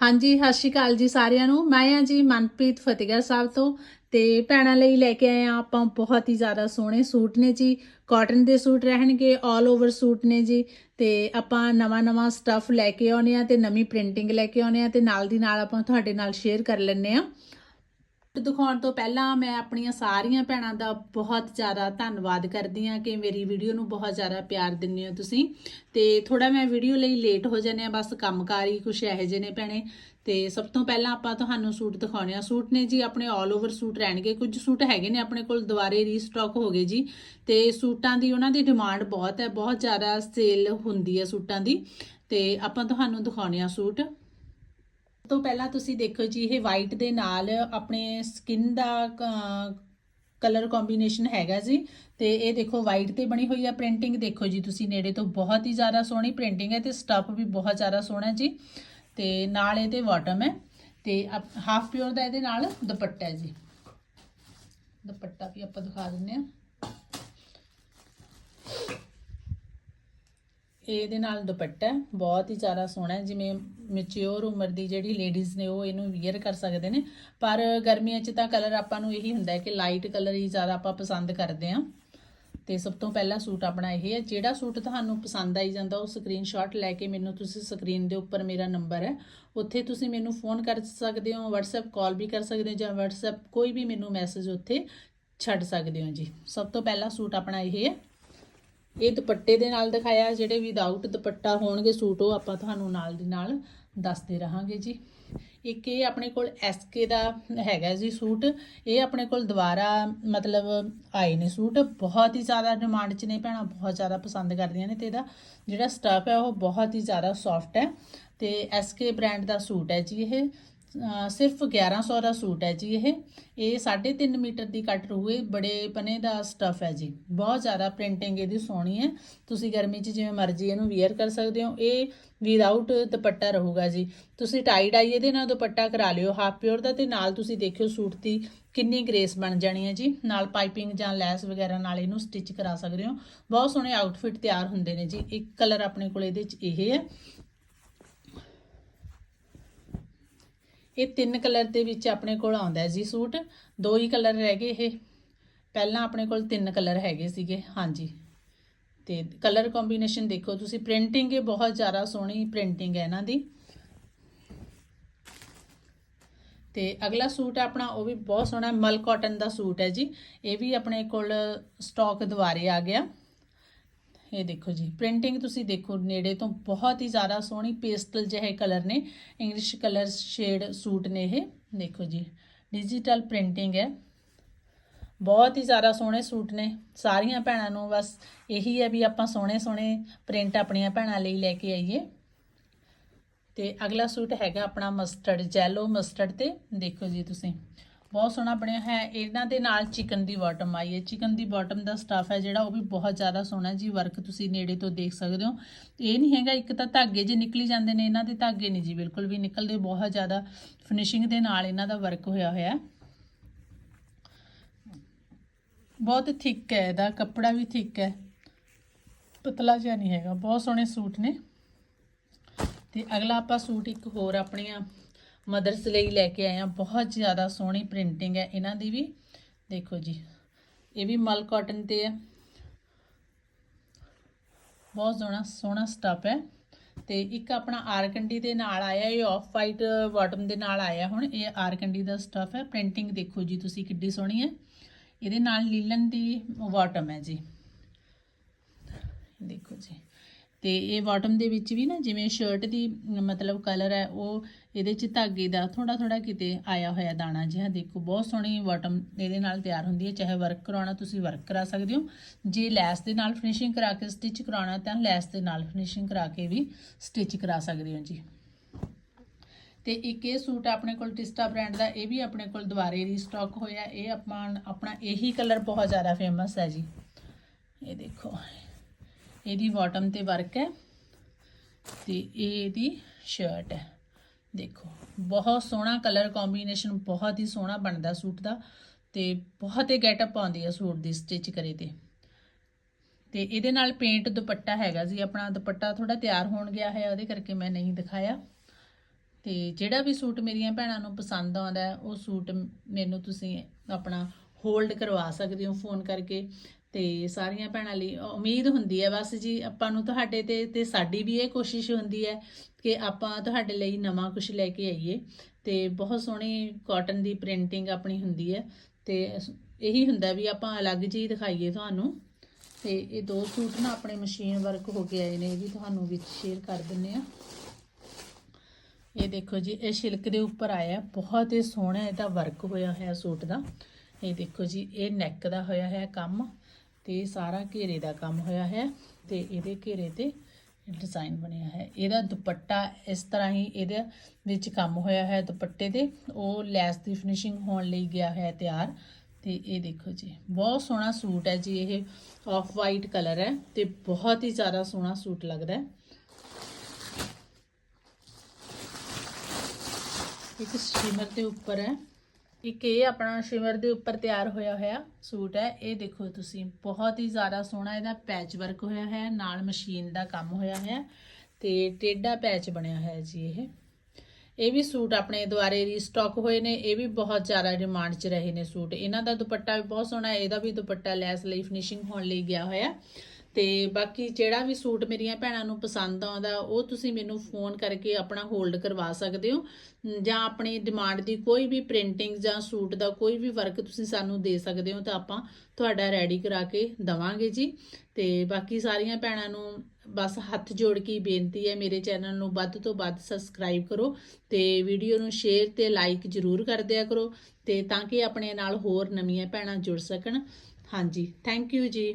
ਹਾਂਜੀ, ਸਤਿ ਸ਼੍ਰੀ ਅਕਾਲ ਜੀ ਸਾਰਿਆਂ ਨੂੰ। ਮੈਂ ਆ ਜੀ ਮਨਪ੍ਰੀਤ ਫਤਿਹਗੜ੍ਹ ਸਾਹਿਬ ਤੋਂ ਤੇ ਭੈਣਾਂ ਲਈ ਲੈ ਕੇ ਆਏ ਆ ਆਪਾਂ ਬਹੁਤ ਹੀ ਜ਼ਿਆਦਾ ਸੋਹਣੇ ਸੂਟ ਨੇ ਜੀ। ਕਾਟਨ ਦੇ ਸੂਟ ਰਹਿਣਗੇ 올 ਓਵਰ ਸੂਟ ਨੇ ਜੀ। ਤੇ ਆਪਾਂ ਨਵਾਂ ਨਵਾਂ ਸਟੱਫ ਲੈ ਕੇ ਆਉਨੇ ਆ ਤੇ ਨਵੀਂ ਪ੍ਰਿੰਟਿੰਗ ਲੈ ਕੇ ਆਉਨੇ ਆ ਤੇ ਨਾਲ ਦੀ ਨਾਲ ਆਪਾਂ ਤੁਹਾਡੇ ਨਾਲ ਸ਼ੇਅਰ ਕਰ ਲੈਨੇ ਆ ਦਿਖਾਉਣ ਤੋਂ ਪਹਿਲਾਂ ਮੈਂ ਆਪਣੀਆਂ ਸਾਰੀਆਂ ਭੈਣਾਂ ਦਾ ਬਹੁਤ ਜ਼ਿਆਦਾ ਧੰਨਵਾਦ ਕਰਦੀ ਹਾਂ ਕਿ ਮੇਰੀ ਵੀਡੀਓ ਨੂੰ ਬਹੁਤ ਜ਼ਿਆਦਾ ਪਿਆਰ ਦਿੰਦੇ ਹੋ ਤੁਸੀਂ। ਤੇ ਥੋੜਾ ਮੈਂ ਵੀਡੀਓ ਲਈ ਲੇਟ ਹੋ ਜਾਂਦੇ ਆ ਬਸ ਕੰਮਕਾਰ ਹੀ ਕੁਛ ਇਹੋ ਜਿਹੇ ਨੇ ਭੈਣੇ। ਤੇ ਸਭ ਤੋਂ ਪਹਿਲਾਂ ਆਪਾਂ ਤੁਹਾਨੂੰ ਸੂਟ ਦਿਖਾਉਣੇ ਆ ਸੂਟ ਨੇ ਜੀ ਆਪਣੇ 올 ਓਵਰ ਸੂਟ ਰਹਿਣਗੇ। ਕੁਝ ਸੂਟ ਹੈਗੇ ਨੇ ਆਪਣੇ ਕੋਲ, ਦੁਬਾਰੇ ਰੀਸਟਾਕ ਹੋ ਗਏ ਜੀ। ਤੇ ਸੂਟਾਂ ਦੀ ਉਹਨਾਂ ਦੀ ਡਿਮਾਂਡ ਬਹੁਤ ਹੈ। ਬਹੁਤ ਜ਼ਿਆਦਾ ਸੇਲ ਹੁੰਦੀ ਹੈ ਸੂਟਾਂ ਦੀ। ਤੇ ਆਪਾਂ ਤੁਹਾਨੂੰ ਦਿਖਾਉਣੇ ਆ ਸੂਟ। ਤੋਂ ਪਹਿਲਾਂ ਤੁਸੀਂ ਦੇਖੋ ਜੀ, ਇਹ ਵਾਈਟ ਦੇ ਨਾਲ ਆਪਣੇ ਸਕਿਨ ਦਾ ਕਲਰ ਕੰਬੀਨੇਸ਼ਨ ਹੈਗਾ ਜੀ। ਤੇ ਇਹ ਦੇਖੋ ਵਾਈਟ ਤੇ ਬਣੀ ਹੋਈ ਆ ਪ੍ਰਿੰਟਿੰਗ ਦੇਖੋ ਜੀ, ਤੁਸੀਂ ਨੇੜੇ ਤੋਂ ਬਹੁਤ ਹੀ ਜ਼ਿਆਦਾ ਸੋਹਣੀ ਪ੍ਰਿੰਟਿੰਗ ਹੈ ਤੇ ਸਟੱਫ ਵੀ ਬਹੁਤ ਜ਼ਿਆਦਾ ਸੋਹਣਾ ਜੀ। ਤੇ ਨਾਲ ਇਹਦੇ ਬਾਟਮ ਹੈ ਤੇ ਹਾਫ ਪਿਓਰ ਦਾ ਇਹਦੇ ਨਾਲ ਦੁਪੱਟਾ ਹੈ ਜੀ। ਦੁਪੱਟਾ ਵੀ ਆਪਾਂ ਦਿਖਾ ਦਿੰਨੇ ਆ ਇਹਦੇ ਨਾਲ ਦੁਪੱਟਾ ਬਹੁਤ ਹੀ ਜ਼ਿਆਦਾ ਸੋਹਣਾ ਹੈ, ਜਿਵੇਂ ਮੈਚਿਓਰ ਉਮਰ ਦੀ ਜਿਹੜੀ ਲੇਡੀਜ਼ ਨੇ ਉਹ ਇਹਨੂੰ ਵੀਅਰ ਕਰ ਸਕਦੇ ਨੇ, ਪਰ ਗਰਮੀਆਂ 'ਚ ਤਾਂ ਕਲਰ ਆਪਾਂ ਨੂੰ ਇਹੀ ਹੁੰਦਾ ਹੈ ਕਿ ਲਾਈਟ ਕਲਰ ਹੀ ਜ਼ਿਆਦਾ ਆਪਾਂ ਪਸੰਦ ਕਰਦੇ ਹਾਂ। ਤੇ ਸਭ ਤੋਂ ਪਹਿਲਾ ਸੂਟ ਆਪਣਾ ਇਹ ਹੈ, ਜਿਹੜਾ ਸੂਟ ਤੁਹਾਨੂੰ ਪਸੰਦ ਆਈ ਜਾਂਦਾ, ਉਹ ਸਕਰੀਨਸ਼ਾਟ ਲੈ ਕੇ ਮੈਨੂੰ ਤੁਸੀਂ ਸਕਰੀਨ ਦੇ ਉੱਪਰ ਮੇਰਾ ਨੰਬਰ ਹੈ। ਉੱਥੇ ਤੁਸੀਂ ਮੈਨੂੰ ਫੋਨ ਕਰ ਸਕਦੇ ਹੋ, WhatsApp ਕਾਲ ਵੀ ਕਰ ਸਕਦੇ ਹੋ ਜਾਂ WhatsApp ਕੋਈ ਵੀ ਮੈਨੂੰ ਮੈਸੇਜ ਉੱਥੇ ਛੱਡ ਸਕਦੇ ਹੋ ਜੀ। ਸਭ ਤੋਂ ਪਹਿਲਾ ਸੂਟ ਆਪਣਾ ਇਹ ਹੈ। ਇਹ ਦੁਪੱਟੇ ਦੇ ਨਾਲ ਦਿਖਾਇਆ, ਜਿਹੜੇ ਵਿਦਆਊਟ ਦੁਪੱਟਾ ਹੋਣਗੇ ਸੂਟ, ਉਹ ਆਪਾਂ ਤੁਹਾਨੂੰ ਨਾਲ ਦੀ ਨਾਲ ਦੱਸਦੇ ਰਹਾਂਗੇ ਜੀ। ਇੱਕ ਇਹ ਆਪਣੇ ਕੋਲ ਐਸਕੇ ਦਾ ਹੈਗਾ ਜੀ ਸੂਟ। ਇਹ ਆਪਣੇ ਕੋਲ ਦੁਬਾਰਾ ਮਤਲਬ ਆਏ ਨੇ ਸੂਟ। ਬਹੁਤ ਹੀ ਜ਼ਿਆਦਾ ਡਿਮਾਂਡ 'ਚ ਨੇ ਭੈਣਾਂ, ਬਹੁਤ ਜ਼ਿਆਦਾ ਪਸੰਦ ਕਰਦੀਆਂ ਨੇ ਤੇ ਇਹਦਾ ਜਿਹੜਾ ਸਟਫ ਹੈ, ਉਹ ਬਹੁਤ ਹੀ ਜ਼ਿਆਦਾ ਸੌਫਟ ਹੈ। ਤੇ ਐਸਕੇ ਬ੍ਰਾਂਡ ਦਾ ਸੂਟ ਹੈ ਜੀ ਇਹ। ਸਿਰਫ 1100 ਦਾ ਸੂਟ ਹੈ ਜੀ ਇਹ। ਇਹ 3.5 ਮੀਟਰ ਦੀ ਕੱਟ ਰਹੂਏ ਬੜੇ ਪਨੇ ਦਾ ਸਟਫ ਹੈ ਜੀ। ਬਹੁਤ ਜ਼ਿਆਦਾ ਪ੍ਰਿੰਟਿੰਗ ਇਹਦੀ ਸੋਹਣੀ ਹੈ। ਤੁਸੀਂ ਗਰਮੀ 'ਚ ਜਿਵੇਂ ਮਰਜ਼ੀ ਇਹਨੂੰ ਵੇਅਰ ਕਰ ਸਕਦੇ ਹੋ। ਇਹ ਵਿਦਆਊਟ ਦੁਪੱਟਾ ਰਹੂਗਾ ਜੀ। ਤੁਸੀਂ ਟਾਈ ਡਾਈ ਇਹਦੇ ਨਾਲ ਦੁਪੱਟਾ ਕਰਾ ਲਿਓ ਹਾਫ ਪਿਓਰ ਦਾ, ਤੇ ਨਾਲ ਤੁਸੀਂ ਦੇਖਿਓ ਸੂਟ ਦੀ ਕਿੰਨੀ ਗ੍ਰੇਸ ਬਣ ਜਾਣੀ ਹੈ ਜੀ। ਨਾਲ ਪਾਈਪਿੰਗ ਜਾਂ ਲੈਸ ਵਗੈਰਾ ਨਾਲ ਇਹਨੂੰ ਸਟਿਚ ਕਰਾ ਸਕਦੇ ਹੋ। ਬਹੁਤ ਸੋਹਣੇ ਆਊਟਫਿਟ ਤਿਆਰ ਹੁੰਦੇ ਨੇ ਜੀ। ਇੱਕ ਕਲਰ ਆਪਣੇ ਕੋਲ ਇਹਦੇ 'ਚ ਇਹ ਹੈ। ਇਹ ਤਿੰਨ ਕਲਰ ਦੇ ਵਿੱਚ ਆਪਣੇ ਕੋਲ ਆਉਂਦਾ ਜੀ ਸੂਟ। ਦੋ ਹੀ ਕਲਰ ਰਹਿ ਗਏ ਇਹ। ਪਹਿਲਾਂ ਆਪਣੇ ਕੋਲ ਤਿੰਨ ਕਲਰ ਹੈਗੇ ਸੀਗੇ, ਹਾਂਜੀ। ਤੇ ਕਲਰ ਕੰਬੀਨੇਸ਼ਨ ਦੇਖੋ ਤੁਸੀਂ ਪ੍ਰਿੰਟਿੰਗ ਇਹ ਬਹੁਤ ਜ਼ਿਆਦਾ ਸੋਹਣੀ ਪ੍ਰਿੰਟਿੰਗ ਹੈ ਇਹਨਾਂ ਦੀ। ਤੇ ਅਗਲਾ ਸੂਟ ਹੈ ਆਪਣਾ, ਉਹ ਵੀ ਬਹੁਤ ਸੋਹਣਾ, ਮਲ ਕਾਟਨ ਦਾ ਸੂਟ ਹੈ ਜੀ। ਇਹ ਵੀ ਆਪਣੇ ਕੋਲ ਸਟਾਕ ਦੁਬਾਰੇ ਆ ਗਿਆ। ਇਹ ਦੇਖੋ ਜੀ ਪ੍ਰਿੰਟਿੰਗ ਤੁਸੀਂ ਦੇਖੋ ਨੇੜੇ ਤੋਂ ਬਹੁਤ ਹੀ ਜ਼ਿਆਦਾ ਸੋਹਣੀ ਪੇਸਟਲ ਜਿਹੇ ਕਲਰ ਨੇ ਇੰਗਲਿਸ਼ ਕਲਰ ਸ਼ੇਡ ਸੂਟ ਨੇ ਇਹ, ਦੇਖੋ ਜੀ ਡਿਜੀਟਲ ਪ੍ਰਿੰਟਿੰਗ ਹੈ। ਬਹੁਤ ਹੀ ਜ਼ਿਆਦਾ ਸੋਹਣੇ ਸੂਟ ਨੇ, ਸਾਰੀਆਂ ਭੈਣਾਂ ਨੂੰ ਬਸ ਇਹੀ ਹੈ ਵੀ ਆਪਾਂ ਸੋਹਣੇ ਸੋਹਣੇ ਪ੍ਰਿੰਟ ਆਪਣੀਆਂ ਭੈਣਾਂ ਲਈ ਲੈ ਕੇ ਆਈਏ। ਤੇ ਅਗਲਾ ਸੂਟ ਹੈਗਾ ਆਪਣਾ ਮਸਟਰਡ ਜੈਲੋ ਮਸਟਰਡ ਤੇ, ਦੇਖੋ ਜੀ ਤੁਸੀਂ। ਬਹੁਤ ਸੋਹਣਾ ਬਣਿਆ ਹੈ। ਇਹਨਾਂ ਦੇ ਨਾਲ ਚਿਕਨ ਦੀ ਬਾਟਮ ਆਈ ਹੈ। ਚਿਕਨ ਦੀ ਬਾਟਮ ਦਾ ਸਟਫ ਹੈ ਜਿਹੜਾ, ਉਹ ਵੀ ਬਹੁਤ ਜ਼ਿਆਦਾ ਸੋਹਣਾ ਜੀ ਵਰਕ ਤੁਸੀਂ ਨੇੜੇ ਤੋਂ ਦੇਖ ਸਕਦੇ ਹੋ। ਇਹ ਨਹੀਂ ਹੈਗਾ, ਇੱਕ ਤਾਂ ਧਾਗੇ ਜੇ ਨਿਕਲੀ ਜਾਂਦੇ ਨੇ, ਇਹਨਾਂ ਦੇ ਧਾਗੇ ਨਹੀਂ ਜੀ, ਬਿਲਕੁਲ ਵੀ ਨਿਕਲਦੇ। ਬਹੁਤ ਜ਼ਿਆਦਾ ਫਿਨਿਸ਼ਿੰਗ ਦੇ ਨਾਲ ਇਹਨਾਂ ਦਾ ਵਰਕ ਹੋਇਆ ਹੋਇਆ ਹੈ। ਬਹੁਤ ਥਿੱਕ ਹੈ ਇਹਦਾ, ਕੱਪੜਾ ਵੀ ਥਿੱਕ ਹੈ। ਪਤਲਾ ਜਿਹਾ ਨਹੀਂ ਹੈਗਾ, ਬਹੁਤ ਸੋਹਣੇ ਸੂਟ ਨੇ। ਤੇ ਅਗਲਾ ਆਪਾਂ ਸੂਟ ਇੱਕ ਹੋਰ ਆਪਣੀਆਂ ਮਦਰਸ ਲਈ ਲੈ ਕੇ ਆਏ ਆ ਬਹੁਤ ਜ਼ਿਆਦਾ ਸੋਹਣੀ ਪ੍ਰਿੰਟਿੰਗ ਹੈ। ਇਹਨਾਂ ਦੀ ਵੀ ਦੇਖੋ ਜੀ। ਇਹ ਵੀ ਮਲ ਕਾਟਨ ਤੇ ਹੈ। ਬਹੁਤ ਸੋਹਣਾ ਸੋਹਣਾ ਸਟਫ ਹੈ। ਤੇ ਇੱਕ ਆਪਣਾ ਆਰਕੰਡੀ ਦੇ ਨਾਲ ਆਇਆ, ਇਹ ਆਫ ਵਾਈਟ ਬਾਟਮ ਦੇ ਨਾਲ ਆਇਆ ਹੁਣ। ਇਹ ਆਰਕੰਡੀ ਦਾ ਸਟਫ ਹੈ। ਪ੍ਰਿੰਟਿੰਗ ਦੇਖੋ ਜੀ ਤੁਸੀਂ ਕਿੱਡੀ ਸੋਹਣੀ ਹੈ। ਇਹਦੇ ਨਾਲ ਲੀਲਨ ਦੀ ਬਾਟਮ ਹੈ ਜੀ। ਦੇਖੋ ਜੀ। ਤੇ ਇਹ ਬਾਟਮ ਦੇ ਵਿੱਚ ਵੀ ਨਾ ਜਿਵੇਂ ਸ਼ਰਟ ਦੀ ਮਤਲਬ ਕਲਰ ਹੈ, ਉਹ ਇਹਦੇ ਚ ਧਾਗੇ ਦਾ ਥੋੜਾ ਥੋੜਾ ਕਿਤੇ ਆਇਆ ਹੋਇਆ ਦਾਣਾ ਜਿਹਾ ਦੇਖੋ, ਬਹੁਤ ਸੋਹਣੀ ਬਾਟਮ ਇਹਦੇ ਨਾਲ ਤਿਆਰ ਹੁੰਦੀ ਹੈ, ਚਾਹੇ ਵਰਕ ਕਰਾਉਣਾ ਤੁਸੀਂ ਵਰਕ ਕਰਾ ਸਕਦੇ ਹੋ। ਜੇ ਲੈਸ ਦੇ ਨਾਲ ਫਿਨਿਸ਼ਿੰਗ ਕਰਾ ਕੇ ਸਟਿਚ ਕਰਾਉਣਾ, ਤਾਂ ਲੈਸ ਦੇ ਨਾਲ ਫਿਨਿਸ਼ਿੰਗ ਕਰਾ ਕੇ ਵੀ ਸਟਿਚ ਕਰਾ ਸਕਦੇ ਹੋ ਜੀ। ਤੇ ਇੱਕ ਇਹ ਸੂਟ ਆਪਣੇ ਕੋਲ ਟਿਸਟਾ ਬ੍ਰਾਂਡ ਦਾ, ਇਹ ਵੀ ਆਪਣੇ ਕੋਲ ਦੁਬਾਰੇ ਰੀਸਟਾਕ ਹੋਇਆ, ਇਹ ਆਪਾਂ ਆਪਣਾ ਇਹੀ ਕਲਰ ਬਹੁਤ ਜ਼ਿਆਦਾ ਫੇਮਸ ਹੈ ਜੀ। ਇਹ ਦੇਖੋ। ਇਹਦੀ ਬਾਟਮ ਤੇ ਵਰਕ ਹੈ ਤੇ ਇਹ ਇਹਦੀ ਸ਼ਰਟ ਹੈ। ਦੇਖੋ, ਬਹੁਤ ਸੋਹਣਾ ਕਲਰ ਕੰਬੀਨੇਸ਼ਨ ਬਹੁਤ ਹੀ ਸੋਹਣਾ ਬਣਦਾ ਸੂਟ ਦਾ ਤੇ ਬਹੁਤ ਹੀ ਗੈਟਅਪ ਆਉਂਦੀ ਹੈ ਸੂਟ ਦੀ ਸਟਿਚ ਕਰੇ ਤੇ। ਤੇ ਇਹਦੇ ਨਾਲ ਪੇਂਟ ਦੁਪੱਟਾ ਹੈਗਾ ਜੀ, ਆਪਣਾ ਦੁਪੱਟਾ ਥੋੜਾ ਤਿਆਰ ਹੋਣ ਗਿਆ ਹੈ, ਉਹਦੇ ਕਰਕੇ ਮੈਂ ਨਹੀਂ ਦਿਖਾਇਆ। ਤੇ ਜਿਹੜਾ ਵੀ ਸੂਟ ਮੇਰੀਆਂ ਭੈਣਾਂ ਨੂੰ ਪਸੰਦ ਆਉਂਦਾ ਉਹ ਸੂਟ ਮੈਨੂੰ ਤੁਸੀਂ ਆਪਣਾ ਹੋਲਡ ਕਰਵਾ ਸਕਦੇ ਹੋ ਫੋਨ ਕਰਕੇ। ਤੇ ਸਾਰੀਆਂ ਭੈਣਾਂ ਲਈ ਉਮੀਦ ਹੁੰਦੀ ਹੈ ਬਸ ਜੀ, ਆਪਾਂ ਨੂੰ ਤੁਹਾਡੇ ਤੇ ਤੇ ਸਾਡੀ ਵੀ ਇਹ ਕੋਸ਼ਿਸ਼ ਹੁੰਦੀ ਹੈ ਕਿ ਆਪਾਂ ਤੁਹਾਡੇ ਲਈ ਨਵਾਂ ਕੁਝ ਲੈ ਕੇ ਆਈਏ। ਤੇ ਬਹੁਤ ਸੋਹਣੀ ਕਾਟਨ ਦੀ ਪ੍ਰਿੰਟਿੰਗ ਆਪਣੀ ਹੁੰਦੀ ਹੈ ਤੇ ਇਹੀ ਹੁੰਦਾ ਵੀ ਆਪਾਂ ਅਲੱਗ ਜਿਹੀ ਦਿਖਾਈਏ ਤੁਹਾਨੂੰ। ਤੇ ਇਹ ਦੋ ਸੂਟ ਨਾ ਆਪਣੇ ਮਸ਼ੀਨ ਵਰਕ ਹੋ ਕੇ ਆਏ ਨੇ, ਇਹ ਵੀ ਤੁਹਾਨੂੰ ਵਿੱਚ ਸ਼ੇਅਰ ਕਰ ਦਿੰਨੇ ਆ। ਇਹ ਦੇਖੋ ਜੀ, ਇਹ ਸ਼ਿਲਕ ਦੇ ਉੱਪਰ ਆਇਆ, ਬਹੁਤ ਹੀ ਸੋਹਣਾ ਇਹਦਾ ਵਰਕ ਹੋਇਆ ਹੋਇਆ ਸੂਟ ਦਾ। ਇਹ ਦੇਖੋ ਜੀ, ਇਹ ਨੈਕ ਦਾ ਹੋਇਆ ਹੈ ਕੰਮ। ਤੇ ਇਹ ਸਾਰਾ ਘੇਰੇ ਦਾ ਕੰਮ ਹੋਇਆ ਹੈ ਤੇ ਇਹਦੇ ਘੇਰੇ ਤੇ ਡਿਜ਼ਾਈਨ ਬਣਿਆ ਹੈ। ਇਹਦਾ ਦੁਪੱਟਾ ਇਸ ਤਰ੍ਹਾਂ ਹੀ ਇਹਦੇ ਵਿੱਚ ਕੰਮ ਹੋਇਆ ਹੈ। ਦੁਪੱਟੇ ਤੇ ਉਹ ਲੈਸ ਦੀ ਫਿਨਿਸ਼ਿੰਗ ਹੋਣ ਲਈ ਗਿਆ ਹੈ ਤਿਆਰ। ਤੇ ਇਹ ਦੇਖੋ ਜੀ, ਬਹੁਤ ਸੋਹਣਾ ਸੂਟ ਹੈ ਜੀ ਇਹ। ਆਫ ਵਾਈਟ ਕਲਰ ਹੈ ਤੇ ਬਹੁਤ ਹੀ ਜ਼ਿਆਦਾ ਸੋਹਣਾ ਸੂਟ ਲੱਗਦਾ ਹੈ। ਇੱਕ ਸ਼ਿਮਰ ਦੇ ਉੱਪਰ ਹੈ। ਇੱਕ ਇਹ ਆਪਣਾ ਸ਼ਿਮਰ ਦੇ ਉੱਪਰ ਤਿਆਰ ਹੋਇਆ ਹੋਇਆ ਸੂਟ ਹੈ। ਇਹ ਦੇਖੋ ਤੁਸੀਂ, ਬਹੁਤ ਹੀ ਜ਼ਿਆਦਾ ਸੋਹਣਾ ਇਹਦਾ ਪੈਚ ਵਰਕ ਹੋਇਆ ਹੈ, ਨਾਲ ਮਸ਼ੀਨ ਦਾ ਕੰਮ ਹੋਇਆ ਹੈ ਤੇ ਟੇਡਾ ਪੈਚ ਬਣਿਆ ਹੈ ਜੀ ਇਹ। ਇਹ ਵੀ ਸੂਟ ਆਪਣੇ ਦੁਆਰੇ ਰੀਸਟਾਕ ਹੋਏ ਨੇ, ਇਹ ਵੀ ਬਹੁਤ ਜ਼ਿਆਦਾ ਡਿਮਾਂਡ 'ਚ ਰਹੇ ਨੇ ਸੂਟ। ਇਹਨਾਂ ਦਾ ਦੁਪੱਟਾ ਵੀ ਬਹੁਤ ਸੋਹਣਾ ਹੈ, ਇਹਦਾ ਵੀ ਦੁਪੱਟਾ ਲੈਸ ਲਈ ਫਿਨਿਸ਼ਿੰਗ ਹੋਣ ਲਈ ਗਿਆ ਹੋਇਆ। ਤੇ ਬਾਕੀ ਜਿਹੜਾ ਵੀ ਸੂਟ ਮੇਰੀਆਂ ਭੈਣਾਂ ਨੂੰ ਪਸੰਦ ਆਉਂਦਾ, ਉਹ ਤੁਸੀਂ ਮੈਨੂੰ ਫੋਨ ਕਰਕੇ ਆਪਣਾ ਹੋਲਡ ਕਰਵਾ ਸਕਦੇ ਹੋ। ਜਾਂ ਆਪਣੀ ਡਿਮਾਂਡ ਦੀ ਕੋਈ ਵੀ ਪ੍ਰਿੰਟਿੰਗ ਜਾਂ ਸੂਟ ਦਾ ਕੋਈ ਵੀ ਵਰਕ ਤੁਸੀਂ ਸਾਨੂੰ ਦੇ ਸਕਦੇ ਹੋ, ਤਾਂ ਆਪਾਂ ਤੁਹਾਡਾ ਰੈਡੀ ਕਰਾ ਕੇ ਦਵਾਂਗੇ ਜੀ। ਤੇ ਬਾਕੀ ਸਾਰੀਆਂ ਭੈਣਾਂ ਨੂੰ ਬਸ ਹੱਥ ਜੋੜ ਕੇ ਬੇਨਤੀ ਹੈ, ਮੇਰੇ ਚੈਨਲ ਨੂੰ ਵੱਧ ਤੋਂ ਵੱਧ ਸਬਸਕ੍ਰਾਈਬ ਕਰੋ ਤੇ ਵੀਡੀਓ ਨੂੰ ਸ਼ੇਅਰ ਤੇ ਲਾਈਕ ਜਰੂਰ ਕਰ ਦਿਆ ਕਰੋ ਤੇ ਤਾਂ ਕਿ ਆਪਣੇ ਨਾਲ ਹੋਰ ਨਵੀਆਂ ਭੈਣਾਂ ਜੁੜ ਸਕਣ। ਹਾਂਜੀ ਥੈਂਕ ਯੂ ਜੀ।